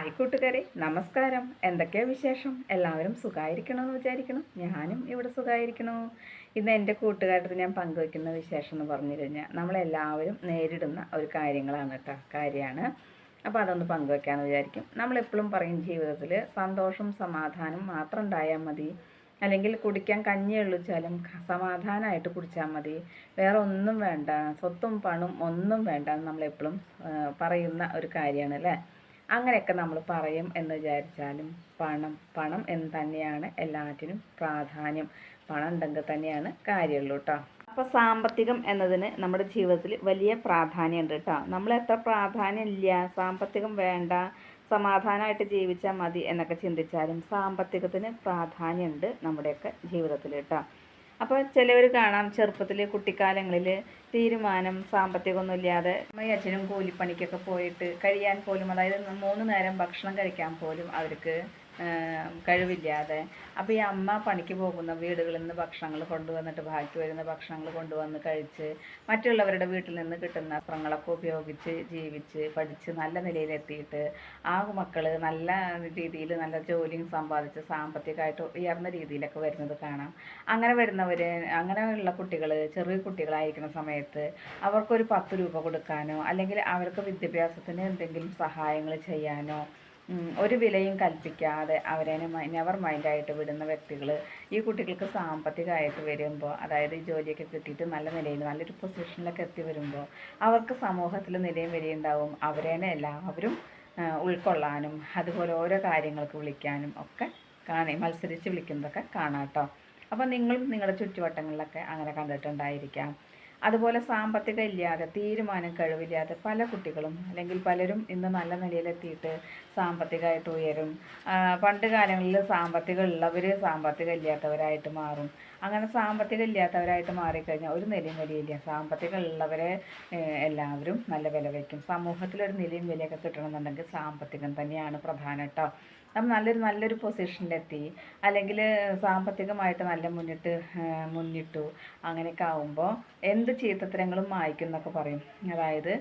Hi കൂട്ടുകാരെ നമസ്കാരം. എന്തൊക്കെയാ വിശേഷം? എല്ലാവരും സുഖമായിരിക്കണമെന്ന് വിചാരിക്കണം ഞാനും ഇവിടെ സുഖമായിരിക്കണു ഇന്ന് എന്റെ കൂട്ടുകാരുടെ ഞാൻ പങ്കുവയ്ക്കുന്ന വിശേഷം എന്ന് പറഞ്ഞു കഴിഞ്ഞാൽ നമ്മളെല്ലാവരും നേരിടുന്ന ഒരു കാര്യങ്ങളാണ് കേട്ടോ കാര്യമാണ്. അപ്പോൾ അതൊന്ന് പങ്കുവയ്ക്കാമെന്ന് വിചാരിക്കും. നമ്മളെപ്പോഴും പറയും ജീവിതത്തിൽ സന്തോഷം സമാധാനം മാത്രം ഉണ്ടായാൽ മതി. അല്ലെങ്കിൽ കുടിക്കാൻ കഞ്ഞി എള്ളിച്ചാലും സമാധാനമായിട്ട് കുടിച്ചാൽ മതി. വേറെ ഒന്നും വേണ്ട. സ്വത്തും പണും ഒന്നും വേണ്ട എന്ന് നമ്മളെപ്പോഴും പറയുന്ന ഒരു കാര്യമാണ് അല്ലേ? അങ്ങനെയൊക്കെ നമ്മൾ പറയും എന്ന് വിചാരിച്ചാലും പണം പണം എന്ന് തന്നെയാണ് എല്ലാറ്റിനും പ്രാധാന്യം. പണം ഉണ്ടെങ്കിൽ തന്നെയാണ് കാര്യമുള്ളൂ കേട്ടോ. അപ്പോൾ സാമ്പത്തികം എന്നതിന് നമ്മുടെ ജീവിതത്തിൽ വലിയ പ്രാധാന്യമുണ്ട് കേട്ടോ. നമ്മൾ എത്ര പ്രാധാന്യം ഇല്ല. സാമ്പത്തികം വേണ്ട സമാധാനമായിട്ട് ജീവിച്ചാൽ മതി എന്നൊക്കെ ചിന്തിച്ചാലും സാമ്പത്തികത്തിന് പ്രാധാന്യമുണ്ട് നമ്മുടെയൊക്കെ ജീവിതത്തിൽ കേട്ടോ. അപ്പോൾ ചിലവർ കാണാം ചെറുപ്പത്തിൽ കുട്ടിക്കാലങ്ങളിൽ തീരുമാനം സാമ്പത്തികമൊന്നും ഇല്ലാതെ അമ്മയും അച്ഛനും കൂലിപ്പണിക്കൊക്കെ പോയിട്ട് കഴിയാൻ പോലും അതായത് മൂന്ന് നേരം ഭക്ഷണം കഴിക്കാൻ പോലും അവർക്ക് കഴിവില്ലാതെ. അപ്പോൾ ഈ അമ്മ പണിക്ക് പോകുന്ന വീടുകളിൽ നിന്ന് ഭക്ഷണങ്ങൾ കൊണ്ടുവന്നിട്ട് ബാക്കി വരുന്ന ഭക്ഷണങ്ങൾ കൊണ്ടുവന്ന് കഴിച്ച് മറ്റുള്ളവരുടെ വീട്ടിൽ നിന്ന് കിട്ടുന്ന വസ്ത്രങ്ങളൊക്കെ ഉപയോഗിച്ച് ജീവിച്ച് പഠിച്ച് നല്ല നിലയിലെത്തിയിട്ട് ആ മക്കൾ നല്ല രീതിയിൽ നല്ല ജോലിയും സമ്പാദിച്ച് സാമ്പത്തികമായിട്ട് ഉയർന്ന രീതിയിലൊക്കെ വരുന്നത് കാണാം. അങ്ങനെ വരുന്നവർ അങ്ങനെയുള്ള കുട്ടികൾ ചെറിയ കുട്ടികളായിരിക്കുന്ന സമയത്ത് അവർക്കൊരു പത്ത് രൂപ കൊടുക്കാനോ അല്ലെങ്കിൽ അവർക്ക് വിദ്യാഭ്യാസത്തിന് എന്തെങ്കിലും സഹായങ്ങൾ ചെയ്യാനോ ഒരു വിലയും കൽപ്പിക്കാതെ അവരെ നെവർ മൈൻഡായിട്ട് വിടുന്ന വ്യക്തികൾ ഈ കുട്ടികൾക്ക് സാമ്പത്തികമായിട്ട് വരുമ്പോൾ അതായത് ഈ ജോലിയൊക്കെ കിട്ടിയിട്ട് നല്ല നിലയിൽ നല്ലൊരു പൊസിഷനിലൊക്കെ എത്തി വരുമ്പോൾ അവർക്ക് സമൂഹത്തിൽ നിലയും വിലയുണ്ടാവും അവരെ എല്ലാവരും ഉൾക്കൊള്ളാനും അതുപോലെ ഓരോ കാര്യങ്ങൾക്ക് വിളിക്കാനും ഒക്കെ കാണി മത്സരിച്ച് വിളിക്കുന്നതൊക്കെ കാണാം കേട്ടോ അപ്പോൾ നിങ്ങളും നിങ്ങളുടെ ചുറ്റുവട്ടങ്ങളിലൊക്കെ അങ്ങനെ കണ്ടിട്ടുണ്ടായിരിക്കാം. അതുപോലെ സാമ്പത്തിക ഇല്ലാതെ തീരുമാനം കഴിവില്ലാതെ പല കുട്ടികളും അല്ലെങ്കിൽ പലരും ഇന്ന് നല്ല നിലയിലെത്തിയിട്ട് സാമ്പത്തികമായിട്ട് ഉയരും. പണ്ട് കാലങ്ങളിൽ സാമ്പത്തികം ഉള്ളവർ സാമ്പത്തികം ഇല്ലാത്തവരായിട്ട് മാറും. അങ്ങനെ സാമ്പത്തികം ഇല്ലാത്തവരായിട്ട് മാറിക്കഴിഞ്ഞാൽ ഒരു നിലയും വിലയില്ല. സാമ്പത്തികം ഉള്ളവരെ എല്ലാവരും നല്ല വില വയ്ക്കും. സമൂഹത്തിലൊരു നിലയും വിലയൊക്കെ കിട്ടണമെന്നുണ്ടെങ്കിൽ സാമ്പത്തികം തന്നെയാണ് പ്രധാനം കേട്ടോ നമ്മൾ നല്ലൊരു നല്ലൊരു പൊസിഷനിലെത്തി അല്ലെങ്കിൽ സാമ്പത്തികമായിട്ട് നല്ല മുന്നിട്ട് മുന്നിട്ടു. അങ്ങനെയൊക്കെ ആവുമ്പോൾ എന്ത് ചീത്തത്തരങ്ങളും മായ്ക്കും എന്നൊക്കെ പറയും. അതായത്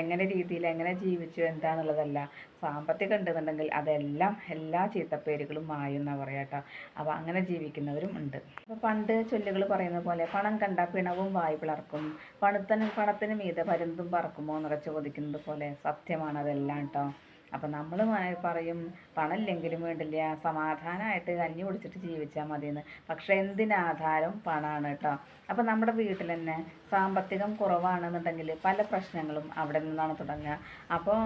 എങ്ങനെ രീതിയിൽ എങ്ങനെ ജീവിച്ചു എന്താണെന്നുള്ളതല്ല സാമ്പത്തികം ഉണ്ടെന്നുണ്ടെങ്കിൽ അതെല്ലാം എല്ലാ ചീത്തപ്പേരുകളും മായുന്ന പറയാം കേട്ടോ. അപ്പോൾ അങ്ങനെ ജീവിക്കുന്നവരും ഉണ്ട്. അപ്പോൾ പണ്ട് ചൊല്ലുകൾ പറയുന്ന പോലെ പണം കണ്ട പിണവും വായു പിളർക്കും. പണത്തിന് പണത്തിന് മീതെ പരുന്തും പറക്കുമോ എന്നൊക്കെ ചോദിക്കുന്നത് പോലെ സത്യമാണ് അതെല്ലാം കേട്ടോ. അപ്പം നമ്മൾ പറയും പണമില്ലെങ്കിലും വേണ്ടില്ല സമാധാനമായിട്ട് കഞ്ഞി കുടിച്ചിട്ട് ജീവിച്ചാൽ മതിയെന്ന്. പക്ഷേ എന്തിനാധാരം പണമാണ് കേട്ടോ അപ്പം നമ്മുടെ വീട്ടിൽ തന്നെ സാമ്പത്തികം കുറവാണെന്നുണ്ടെങ്കിൽ പല പ്രശ്നങ്ങളും അവിടെ നിന്നാണ് തുടങ്ങുക. അപ്പോൾ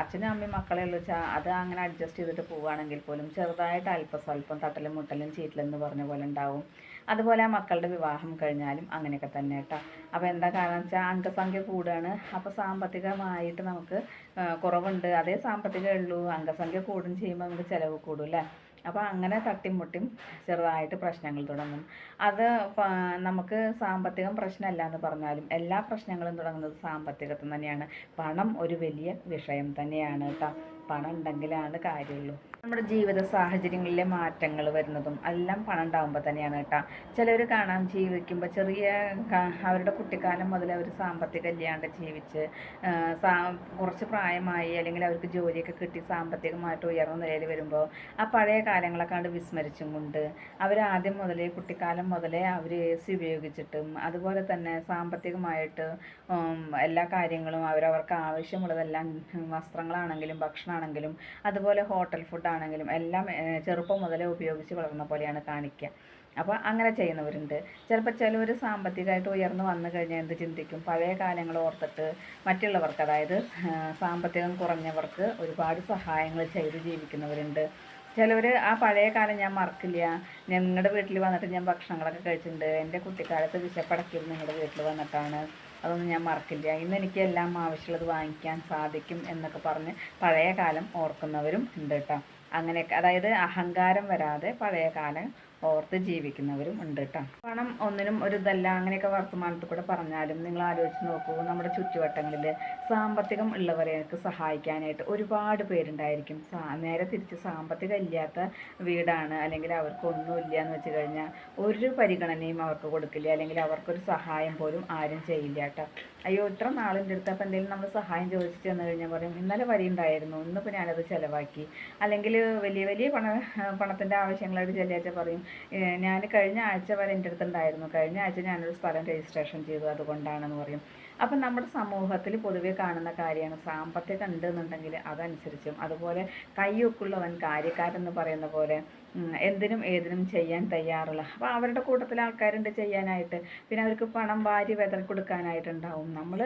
അച്ഛനും അമ്മയും മക്കളെ വെച്ചാൽ അത് അങ്ങനെ അഡ്ജസ്റ്റ് ചെയ്തിട്ട് പോവുകയാണെങ്കിൽ പോലും ചെറുതായിട്ട് അല്പസ്വല്പം തട്ടലും മുട്ടലും ചീറ്റലെന്ന് പറഞ്ഞ പോലെ ഉണ്ടാവും. അതുപോലെ ആ മക്കളുടെ വിവാഹം കഴിഞ്ഞാലും അങ്ങനെയൊക്കെ തന്നെ കേട്ടോ. അപ്പോൾ എന്താ കാരണം വെച്ചാൽ അംഗസംഖ്യ കൂടുകയാണ്. അപ്പോൾ സാമ്പത്തികമായിട്ട് നമുക്ക് കുറവുണ്ട്. അതേ സാമ്പത്തികമേ ഉള്ളൂ. അംഗസംഖ്യ കൂടും ചെയ്യുമ്പോൾ നമുക്ക് ചിലവ് കൂടും അല്ലേ? അപ്പോൾ അങ്ങനെ തട്ടിമുട്ടിയും ചെറുതായിട്ട് പ്രശ്നങ്ങൾ തുടങ്ങും. അത് നമുക്ക് സാമ്പത്തികം പ്രശ്നമല്ല എന്ന് പറഞ്ഞാലും എല്ലാ പ്രശ്നങ്ങളും തുടങ്ങുന്നത് സാമ്പത്തികത്തിൽ തന്നെയാണ്. പണം ഒരു വലിയ വിഷയം തന്നെയാണ് കേട്ടോ. പണം ഉണ്ടെങ്കിലാണ് കാര്യമുള്ളൂ. നമ്മുടെ ജീവിത സാഹചര്യങ്ങളിലെ മാറ്റങ്ങൾ വരുന്നതും എല്ലാം പണം ഉണ്ടാകുമ്പോൾ തന്നെയാണ് കേട്ടോ. ചിലർ കാണാം ജീവിക്കുമ്പോൾ ചെറിയ അവരുടെ കുട്ടിക്കാലം മുതൽ അവർ സാമ്പത്തിക ഇല്ലാണ്ട് ജീവിച്ച് കുറച്ച് പ്രായമായി അല്ലെങ്കിൽ അവർക്ക് ജോലിയൊക്കെ കിട്ടി സാമ്പത്തികമായിട്ട് ഉയർന്ന നിലയിൽ വരുമ്പോൾ ആ പഴയ കാലങ്ങളൊക്കെ കണ്ട് വിസ്മരിച്ചും കൊണ്ട് അവർ ആദ്യം മുതലേ കുട്ടിക്കാലം മുതലേ അവർ എ സി ഉപയോഗിച്ചിട്ടും അതുപോലെ തന്നെ സാമ്പത്തികമായിട്ട് എല്ലാ കാര്യങ്ങളും അവരവർക്ക് ആവശ്യമുള്ളതെല്ലാം വസ്ത്രങ്ങളാണെങ്കിലും ഭക്ഷണമാണെങ്കിലും അതുപോലെ ഹോട്ടൽ ഫുഡ് ആണെങ്കിലും എല്ലാം ചെറുപ്പം മുതലേ ഉപയോഗിച്ച് വളർന്ന പോലെയാണ് കാണിക്കുക. അപ്പോൾ അങ്ങനെ ചെയ്യുന്നവരുണ്ട്. ചിലപ്പോൾ ചിലവർ സാമ്പത്തികമായിട്ട് ഉയർന്നു വന്നു കഴിഞ്ഞാൽ എന്ത് ചിന്തിക്കും? പഴയ കാലങ്ങൾ ഓർത്തിട്ട് മറ്റുള്ളവർക്ക് അതായത് സാമ്പത്തികം കുറഞ്ഞവർക്ക് ഒരുപാട് സഹായങ്ങൾ ചെയ്ത് ജീവിക്കുന്നവരുണ്ട്. ചിലവർ ആ പഴയ കാലം ഞാൻ മറക്കില്ല. നിങ്ങളുടെ വീട്ടിൽ വന്നിട്ട് ഞാൻ ഭക്ഷണങ്ങളൊക്കെ കഴിച്ചിട്ടുണ്ട്. എന്റെ കുട്ടിക്കാലത്ത് വിശപ്പടക്കിയത് നിങ്ങളുടെ വീട്ടിൽ വന്നിട്ടാണ്. അതൊന്നും ഞാൻ മറക്കില്ല. ഇന്ന് എനിക്ക് എല്ലാം ആവശ്യമുള്ളത് വാങ്ങിക്കാൻ സാധിക്കും എന്നൊക്കെ പറഞ്ഞ് പഴയ കാലം ഓർക്കുന്നവരും ഉണ്ട് കേട്ടോ. അങ്ങനെയൊക്കെ. അതായത് അഹങ്കാരം വരാതെ പഴയ കാലം ഓർത്ത് ജീവിക്കുന്നവരും ഉണ്ട് കേട്ടോ. പണം ഒന്നിനും ഒരു ഇതല്ല അങ്ങനെയൊക്കെ വർത്തമാനത്തിൽ കൂടെ പറഞ്ഞാലും നിങ്ങൾ ആലോചിച്ച് നോക്കൂ നമ്മുടെ ചുറ്റുവട്ടങ്ങളിൽ സാമ്പത്തികം ഉള്ളവരെയൊക്കെ സഹായിക്കാനായിട്ട് ഒരുപാട് പേരുണ്ടായിരിക്കും. നേരെ തിരിച്ച് സാമ്പത്തികം ഇല്ലാത്ത വീടാണ് അല്ലെങ്കിൽ അവർക്ക് ഒന്നുമില്ല എന്ന് വെച്ച് കഴിഞ്ഞാൽ ഒരു പരിഗണനയും അവർക്ക് കൊടുക്കില്ല അല്ലെങ്കിൽ അവർക്കൊരു സഹായം പോലും ആരും ചെയ്യില്ല കേട്ടോ. അയ്യോ ഇത്ര നാളിന്റെ അടുത്ത് അപ്പോൾ എന്തെങ്കിലും നമ്മൾ സഹായം ചോദിച്ചു ചെന്ന് കഴിഞ്ഞാൽ പറയും ഇന്നലെ വരി ഉണ്ടായിരുന്നു ഇന്നിപ്പോൾ ഞാനത് ചിലവാക്കി. അല്ലെങ്കിൽ വലിയ വലിയ പണ പണത്തിന്റെ ആവശ്യങ്ങളായിട്ട് ചെല്ലിയാച്ച പറയും ഞാൻ കഴിഞ്ഞ ആഴ്ച വരെ എന്റെ അടുത്തുണ്ടായിരുന്നു. കഴിഞ്ഞ ആഴ്ച ഞാനൊരു സ്ഥലം രജിസ്ട്രേഷൻ ചെയ്തു. അതുകൊണ്ടാണെന്ന് പറയും. അപ്പം നമ്മുടെ സമൂഹത്തിൽ പൊതുവെ കാണുന്ന കാര്യമാണ് സാമ്പത്തികം ഉണ്ട് എന്നുണ്ടെങ്കിൽ അതനുസരിച്ചും അതുപോലെ കയ്യൊക്കുള്ളവൻ കാര്യക്കാരെന്ന് പറയുന്ന പോലെ എന്തിനും ഏതിനും ചെയ്യാൻ തയ്യാറുള്ള അപ്പോൾ അവരുടെ കൂട്ടത്തിൽ ആൾക്കാരുണ്ട് ചെയ്യാനായിട്ട്. പിന്നെ അവർക്ക് പണം വാരി വെതൽ കൊടുക്കാനായിട്ടുണ്ടാവും നമ്മൾ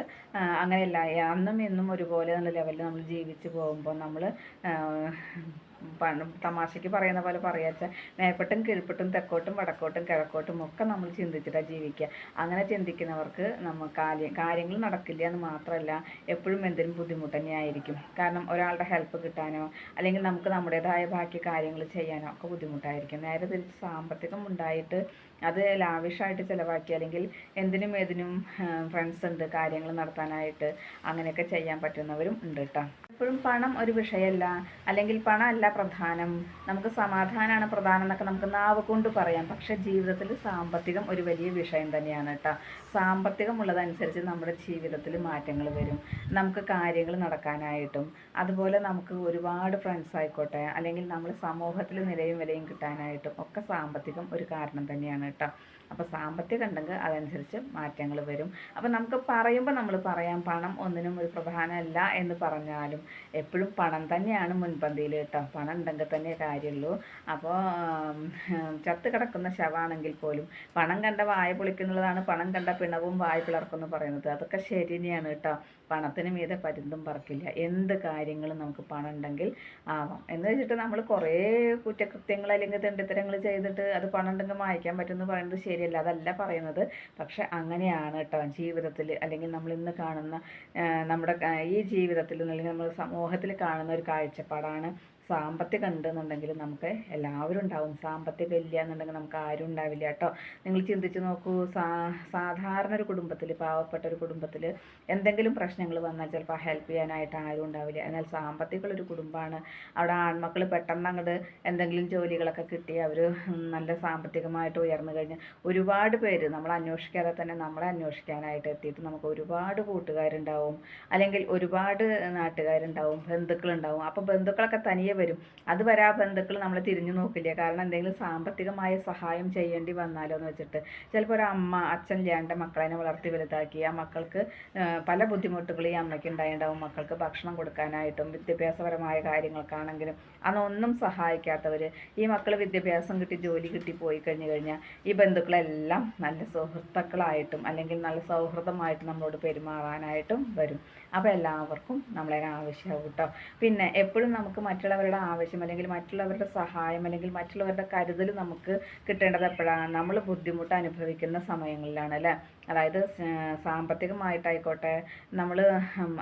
അങ്ങനെയല്ല. അന്നും ഇന്നും ഒരുപോലെ എന്നുള്ള ലെവലിൽ നമ്മൾ ജീവിച്ചു പോകുമ്പോൾ നമ്മൾ തമാശയ്ക്ക് പറയുന്ന പോലെ പറയാച്ച മേപ്പെട്ടും കീഴ്പ്പെട്ടും തെക്കോട്ടും വടക്കോട്ടും കിഴക്കോട്ടും ഒക്കെ നമ്മൾ ചിന്തിച്ചിട്ടാണ് ജീവിക്കുക അങ്ങനെ ചിന്തിക്കുന്നവർക്ക് നമ്മൾ കാര്യം കാര്യങ്ങൾ നടക്കില്ല എന്ന് മാത്രമല്ല എപ്പോഴും എന്തെങ്കിലും ബുദ്ധിമുട്ട് തന്നെയായിരിക്കും കാരണം ഒരാളുടെ ഹെൽപ്പ് കിട്ടാനോ അല്ലെങ്കിൽ നമുക്ക് നമ്മുടേതായ ബാക്കി കാര്യങ്ങൾ ചെയ്യാനോ ഒക്കെ ബുദ്ധിമുട്ടായിരിക്കും. നേരെ തിരിച്ച് സാമ്പത്തികം ഉണ്ടായിട്ട് അത് ലാവിഷായിട്ട് ചിലവാക്കി അല്ലെങ്കിൽ എന്തിനും ഏതിനും ഫ്രണ്ട്സ് ഉണ്ട് കാര്യങ്ങൾ നടത്താനായിട്ട് അങ്ങനെയൊക്കെ ചെയ്യാൻ പറ്റുന്നവരും ഉണ്ട് കേട്ടോ എപ്പോഴും പണം ഒരു വിഷയമല്ല അല്ലെങ്കിൽ പണമല്ല പ്രധാനം. നമുക്ക് സമാധാനമാണ് പ്രധാനം എന്നൊക്കെ നമുക്ക് നാവ് കൊണ്ട് പറയാം. പക്ഷെ ജീവിതത്തിൽ സാമ്പത്തികം ഒരു വലിയ വിഷയം തന്നെയാണ് കേട്ടോ. സാമ്പത്തികം ഉള്ളതനുസരിച്ച് നമ്മുടെ ജീവിതത്തിൽ മാറ്റങ്ങൾ വരും. നമുക്ക് കാര്യങ്ങൾ നടക്കാനായിട്ടും അതുപോലെ നമുക്ക് ഒരുപാട് ഫ്രണ്ട്സ് ആയിക്കോട്ടെ അല്ലെങ്കിൽ നമ്മൾ സമൂഹത്തിൽ നിലയും വിലയും കിട്ടാനായിട്ടും ഒക്കെ സാമ്പത്തികം ഒരു കാരണം തന്നെയാണ് കേട്ടോ. അപ്പോൾ സാമ്പത്തികം ഉണ്ടെങ്കിൽ അതനുസരിച്ച് മാറ്റങ്ങൾ വരും. അപ്പോൾ നമുക്ക് പറയുമ്പോൾ നമ്മൾ പറയാം പണം ഒന്നിനും ഒരു പ്രധാനമല്ല എന്ന് പറഞ്ഞാലും എപ്പോഴും പണം തന്നെയാണ് മുൻപന്തിയിൽ കേട്ടോ. പണം ഉണ്ടെങ്കിൽ തന്നെ കാര്യമുള്ളൂ. അപ്പോൾ ചത്ത് കിടക്കുന്ന ശവാണെങ്കിൽ പോലും പണം കണ്ട വായ പൊളിക്കുന്നുള്ളതാണ് പണം കണ്ട പിണവും വായ പിളർക്കും പറയുന്നത്. അതൊക്കെ ശരി തന്നെയാണ് കേട്ടോ. പണത്തിന് മീതെ പരുന്തും പറക്കില്ല. എന്ത് കാര്യങ്ങളും നമുക്ക് പണം ഉണ്ടെങ്കിൽ ആവാം. എന്ന് വെച്ചിട്ട് നമ്മൾ കുറേ കുറ്റകൃത്യങ്ങൾ അല്ലെങ്കിൽ തെണ്ടിത്തരങ്ങൾ ചെയ്തിട്ട് അത് പണം ഉണ്ടെങ്കിൽ മായ്ക്കാൻ പറ്റുമെന്ന് പറയുന്നത് ശരിയല്ല. അതല്ല പറയുന്നത്. പക്ഷെ അങ്ങനെയാണ് കേട്ടോ. ജീവിതത്തിൽ അല്ലെങ്കിൽ നമ്മൾ ഇന്ന് കാണുന്ന നമ്മുടെ ഈ ജീവിതത്തിൽ അല്ലെങ്കിൽ നമ്മൾ സമൂഹത്തിൽ കാണുന്ന ഒരു കാഴ്ചപ്പാടാണ് സാമ്പത്തികം ഉണ്ടെന്നുണ്ടെങ്കിൽ നമുക്ക് എല്ലാവരും ഉണ്ടാവും. സാമ്പത്തികം ഇല്ല എന്നുണ്ടെങ്കിൽ നമുക്ക് ആരും ഉണ്ടാവില്ല കേട്ടോ. നിങ്ങൾ ചിന്തിച്ച് നോക്കൂ സാ സാധാരണ ഒരു കുടുംബത്തിൽ പാവപ്പെട്ട ഒരു കുടുംബത്തിൽ എന്തെങ്കിലും പ്രശ്നങ്ങൾ വന്നാൽ ചിലപ്പോൾ ഹെൽപ്പ് ചെയ്യാനായിട്ട് ആരും ഉണ്ടാവില്ല. എന്നാൽ ഒരു കുടുംബമാണ്. അവിടെ ആൺമക്കൾ പെട്ടെന്ന് അങ്ങോട്ട് എന്തെങ്കിലും ജോലികളൊക്കെ കിട്ടി അവർ നല്ല സാമ്പത്തികമായിട്ട് ഉയർന്നു കഴിഞ്ഞ് ഒരുപാട് പേര് നമ്മൾ അന്വേഷിക്കാതെ തന്നെ നമ്മളെ അന്വേഷിക്കാനായിട്ട് എത്തിയിട്ട് നമുക്ക് ഒരുപാട് കൂട്ടുകാരുണ്ടാവും. അല്ലെങ്കിൽ ഒരുപാട് നാട്ടുകാരുണ്ടാവും ബന്ധുക്കളുണ്ടാവും. അപ്പോൾ ബന്ധുക്കളൊക്കെ തനിയെ വരും. അത് ആ ബന്ധുക്കൾ നമ്മളെ തിരിഞ്ഞു നോക്കില്ല? കാരണം എന്തെങ്കിലും സാമ്പത്തികമായ സഹായം ചെയ്യേണ്ടി വന്നാലോ എന്ന് വെച്ചിട്ട്. ചിലപ്പോൾ ഒരു അമ്മ അച്ഛൻ ഇല്ലാണ്ട് മക്കളെ വളർത്തി വലുതാക്കി. ആ മക്കൾക്ക് പല ബുദ്ധിമുട്ടുകളും ഈ അമ്മയ്ക്ക് ഉണ്ടായിട്ടുണ്ടാവും മക്കൾക്ക് ഭക്ഷണം കൊടുക്കാനായിട്ടും വിദ്യാഭ്യാസപരമായ കാര്യങ്ങൾക്കാണെങ്കിലും. അതൊന്നും സഹായിക്കാത്തവർ ഈ മക്കൾ വിദ്യാഭ്യാസം കിട്ടി ജോലി കിട്ടി പോയി കഴിഞ്ഞു കഴിഞ്ഞാൽ ഈ ബന്ധുക്കളെല്ലാം നല്ല സുഹൃത്തുക്കളായിട്ടും അല്ലെങ്കിൽ നല്ല സൗഹൃദമായിട്ട് നമ്മളോട് പെരുമാറാനായിട്ടും വരും. അപ്പോൾ എല്ലാവർക്കും നമ്മളെ ആവശ്യമാകും കേട്ടോ പിന്നെ എപ്പോഴും നമുക്ക് മറ്റുള്ളവരുടെ ആവശ്യം അല്ലെങ്കിൽ മറ്റുള്ളവരുടെ സഹായം അല്ലെങ്കിൽ മറ്റുള്ളവരുടെ കരുതൽ നമുക്ക് കിട്ടേണ്ടത് എപ്പോഴാണ്? നമ്മൾ ബുദ്ധിമുട്ട് അനുഭവിക്കുന്ന സമയങ്ങളിലാണ് അല്ലേ? അതായത് സാമ്പത്തികമായിട്ടായിക്കോട്ടെ നമ്മൾ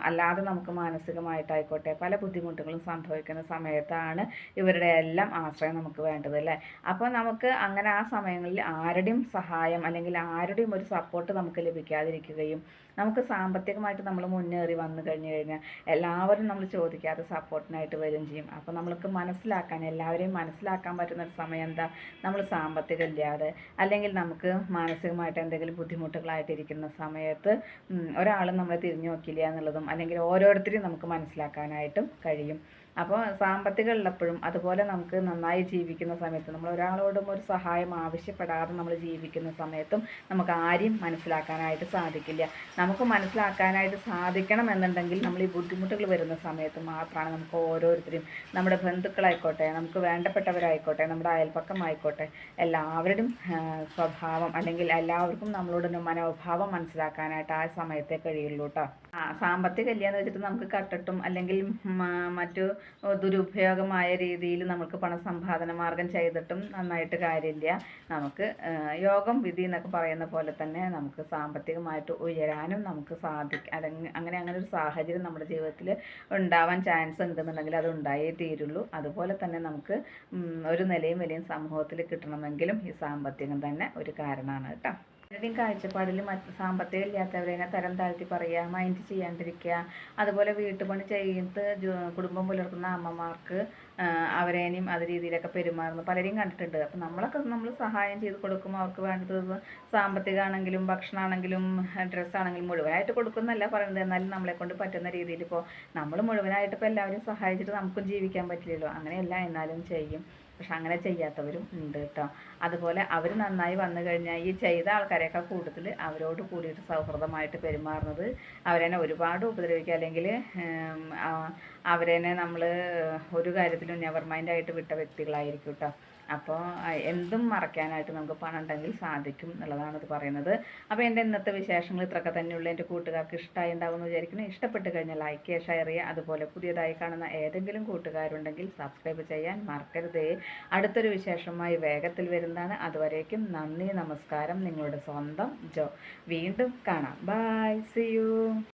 അല്ലാതെ നമുക്ക് മാനസികമായിട്ടായിക്കോട്ടെ പല ബുദ്ധിമുട്ടുകളും സംഭവിക്കുന്ന സമയത്താണ് ഇവരുടെ എല്ലാം ആശ്രയം നമുക്ക് വേണ്ടത് അല്ലേ? അപ്പോൾ നമുക്ക് അങ്ങനെ ആ സമയങ്ങളിൽ ആരുടെയും സഹായം അല്ലെങ്കിൽ ആരുടെയും ഒരു സപ്പോർട്ട് നമുക്ക് ലഭിക്കാതിരിക്കുകയും നമുക്ക് സാമ്പത്തികമായിട്ട് നമ്മൾ മുന്നേറി വന്നു കഴിഞ്ഞു കഴിഞ്ഞാൽ എല്ലാവരും നമ്മൾ ചോദിക്കാതെ സപ്പോർട്ടിനായിട്ട് വരും ചെയ്യും. അപ്പോൾ നമ്മൾക്ക് മനസ്സിലാക്കാൻ എല്ലാവരെയും മനസ്സിലാക്കാൻ പറ്റുന്ന ഒരു സമയം എന്താ? നമ്മൾ സാമ്പത്തികം ഇല്ലാതെ അല്ലെങ്കിൽ നമുക്ക് മാനസികമായിട്ട് എന്തെങ്കിലും ബുദ്ധിമുട്ടുകളായിട്ടിരിക്കുന്ന സമയത്ത് ഒരാളും നമ്മളെ തിരിഞ്ഞു നോക്കില്ല എന്നുള്ളതും അല്ലെങ്കിൽ ഓരോരുത്തരെയും നമുക്ക് മനസ്സിലാക്കാനായിട്ടും കഴിയും. അപ്പോൾ സാമ്പത്തികം ഉള്ളപ്പോഴും അതുപോലെ നമുക്ക് നന്നായി ജീവിക്കുന്ന സമയത്ത് നമ്മൾ ഒരാളോടും ഒരു സഹായം ആവശ്യപ്പെടാതെ നമ്മൾ ജീവിക്കുന്ന സമയത്തും നമുക്ക് ആരെയും മനസ്സിലാക്കാനായിട്ട് സാധിക്കില്ല. നമുക്ക് മനസ്സിലാക്കാനായിട്ട് സാധിക്കണം എന്നുണ്ടെങ്കിൽ നമ്മൾ ഈ ബുദ്ധിമുട്ടുകൾ വരുന്ന സമയത്ത് മാത്രമാണ് നമുക്ക് ഓരോരുത്തരും നമ്മുടെ ബന്ധുക്കളായിക്കോട്ടെ നമുക്ക് വേണ്ടപ്പെട്ടവരായിക്കോട്ടെ നമ്മുടെ അയൽപ്പക്കമായിക്കോട്ടെ എല്ലാവരുടെയും സ്വഭാവം അല്ലെങ്കിൽ എല്ലാവർക്കും നമ്മളോടൊന്ന് മനോഭാവം മനസ്സിലാക്കാനായിട്ട് ആ സമയത്തെ കഴിയുള്ളൂ കേട്ടോ ആ സാമ്പത്തിക ഇല്ലയെന്ന് വെച്ചിട്ട് നമുക്ക് കട്ടിട്ടും അല്ലെങ്കിൽ മറ്റു ദുരുപയോഗമായ രീതിയിൽ നമുക്ക് പണസമ്പാദന മാർഗം ചെയ്തിട്ടും നന്നായിട്ട് കാര്യമില്ല. നമുക്ക് യോഗം വിധി എന്നൊക്കെ പറയുന്ന പോലെ തന്നെ നമുക്ക് സാമ്പത്തികമായിട്ട് ഉയരാനും നമുക്ക് സാധിക്കും അല്ലെങ്കിൽ അങ്ങനെ അങ്ങനെ ഒരു സാഹചര്യം നമ്മുടെ ജീവിതത്തിൽ ഉണ്ടാവാൻ ചാൻസ് ഉണ്ടെന്നുണ്ടെങ്കിൽ അത് ഉണ്ടായേ തീരുള്ളൂ. അതുപോലെ തന്നെ നമുക്ക് ഒരു നിലയും വിലയും സമൂഹത്തിൽ കിട്ടണമെങ്കിലും ഈ സാമ്പത്തികം തന്നെ ഒരു കാരണമാണ് കേട്ടോ. പലരുടെയും കാഴ്ചപ്പാടിൽ മറ്റ് സാമ്പത്തികം ഇല്ലാത്തവരെ തരം താഴ്ത്തി പറയുക മൈൻഡ് ചെയ്യാണ്ടിരിക്കുക അതുപോലെ വീട്ടുപണി ചെയ്ത് കുടുംബം പുലർത്തുന്ന അമ്മമാർക്ക് അവരേനെയും അത് രീതിയിലൊക്കെ പെരുമാറുന്നു. പലരെയും കണ്ടിട്ടുണ്ട്. അപ്പം നമ്മളൊക്കെ നമ്മൾ സഹായം ചെയ്ത് കൊടുക്കുമ്പോൾ അവർക്ക് വേണ്ടത് സാമ്പത്തികമാണെങ്കിലും ഭക്ഷണമാണെങ്കിലും ഡ്രസ്സാണെങ്കിലും മുഴുവനായിട്ട് കൊടുക്കുന്നല്ല പറയുന്നത്. എന്നാലും നമ്മളെ കൊണ്ട് പറ്റുന്ന രീതിയിൽ ഇപ്പോൾ നമ്മൾ മുഴുവനായിട്ട് ഇപ്പോൾ എല്ലാവരും സഹായിച്ചിട്ട് നമുക്കും ജീവിക്കാൻ പറ്റില്ലല്ലോ. അങ്ങനെയല്ല എന്നാലും ചെയ്യും. പക്ഷെ അങ്ങനെ ചെയ്യാത്തവരും ഉണ്ട് കേട്ടോ അതുപോലെ അവർ നന്നായി വന്നു കഴിഞ്ഞാൽ ഈ ചെയ്ത ആൾക്കാരെയൊക്കെ കൂടുതൽ അവരോട് കൂടിയിട്ട് സൗഹൃദമായിട്ട് പെരുമാറുന്നത് അവരെന്നെ ഒരുപാട് ഉപദ്രവിക്കുക അല്ലെങ്കിൽ അവരെന്നെ നമ്മൾ ഒരു കാര്യത്തിലും നെവർ മൈൻഡായിട്ട് വിട്ട വ്യക്തികളായിരിക്കും കേട്ടോ അപ്പോൾ എന്തും മറക്കാനായിട്ട് നമുക്ക് പണം ഉണ്ടെങ്കിൽ സാധിക്കും എന്നുള്ളതാണ് ഇത് പറയുന്നത്. അപ്പോൾ എന്റെ ഇന്നത്തെ വിശേഷങ്ങൾ ഇത്രയൊക്കെ തന്നെയുള്ളൂ. എന്റെ കൂട്ടുകാർക്ക് ഇഷ്ടമായി ഉണ്ടാവും എന്ന് വിചാരിക്കുന്നു. ഇഷ്ടപ്പെട്ട് കഴിഞ്ഞാൽ ലൈക്ക് ചെയ്യുക ഷെയർ ചെയ്യുക. അതുപോലെ പുതിയതായി കാണുന്ന ഏതെങ്കിലും കൂട്ടുകാരുണ്ടെങ്കിൽ സബ്സ്ക്രൈബ് ചെയ്യാൻ മറക്കരുതേ. അടുത്തൊരു വിശേഷമായി വേഗത്തിൽ വരുന്നതാണ്. അതുവരേക്കും നന്ദി നമസ്കാരം. നിങ്ങളുടെ സ്വന്തം ജോ. വീണ്ടും കാണാം. By C U